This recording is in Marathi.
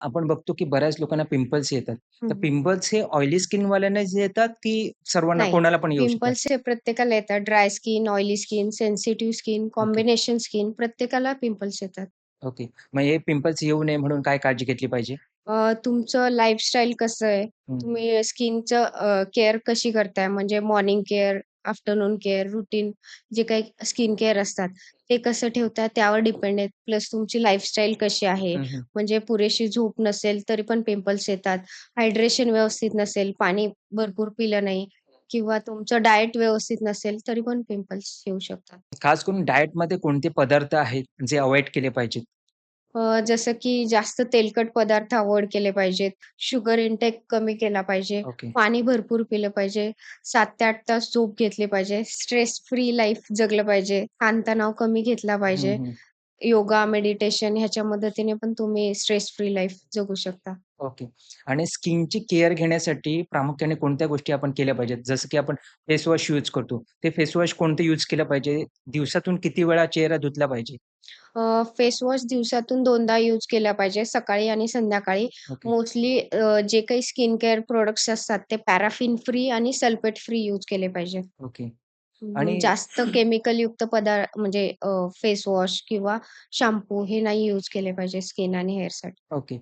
आपण बघतो की बऱ्याच लोकांना पिंपल्स येतात. तर. पिंपल्स हे ऑइली स्किनवाल्यांनाच येतात, की सर्वांना नाही. कोणाला पण येऊ शकतात? पिंपल्स हे प्रत्येकाला येतात. Dry skin, oily skin, sensitive skin, okay. Combination skin प्रत्येकाला पिंपल्स येतात. ओके. मग हे पिंपल्स येऊ नये म्हणून काय काळजी घेतली पाहिजे? अ, तुमचं लाईफस्टाईल कसं आहे? तुम्ही स्किनचं केअर कशी करताय? म्हणजे morning care, afternoon care, routine जे काही स्किन केअर असतात, ते कसं ठेवताय त्यावर डिपेंड आहे. प्लस तुमची लाईफस्टाईल कशी आहे? म्हणजे पुरेशी झोप नसेल तरी पण पिंपल्स येतात. हायड्रेशन व्यवस्थित नसेल, पाणी भरपूर पिलं नाही किंवा तुमचं डायट व्यवस्थित नसेल, तरी पण पिंपल्स येऊ शकतात. खास करून डायटमध्ये कोणते पदार्थ आहेत, जे अव्हॉइड केले पाहिजेत? अ, जसं की जास्त तेलकट पदार्थ अव्हॉइड केले पाहिजेत. शुगर इंटेक कमी केला पाहिजे. ओके. पाणी भरपूर पिलं पाहिजे. 7 ते 8 तास झोप घेतली पाहिजे. स्ट्रेस फ्री लाईफ जगलं पाहिजे. ताणतणाव कमी घेतला हं, पाहिजे. हं. योगा, मेडिटेशन ह्याच्या मदतीने पण तुम्ही स्ट्रेस फ्री लाईफ जगू शकता. ओके. आणि स्किनची केअर घेण्यासाठी प्रामुख्याने कोणत्या गोष्टी आपण केल्या पाहिजेत? जसं की आपण फेस वॉश यूज करतो. ते फेस वॉश कोणते यूज केलं पाहिजे? दिवसातून किती वेळा चेहरा धुतला पाहिजे? अ, फेस वॉश दिवसातून 2दा यूज केला पाहिजे, सकाळी आणि संध्याकाळी. ओके. मोस्टली अ, जे काही स्किन केअर प्रॉडक्ट्स असतात, ते पॅराफिन फ्री आणि सल्फेट फ्री यूज केले पाहिजे. ओके. हं, आणि जास्त केमिकलयुक्त पदार्थ म्हणजे अ, फेस वॉश किंवा शॅम्पू हे नाही यूज केले पाहिजे स्किन आणि हेअरसाठी. ओके.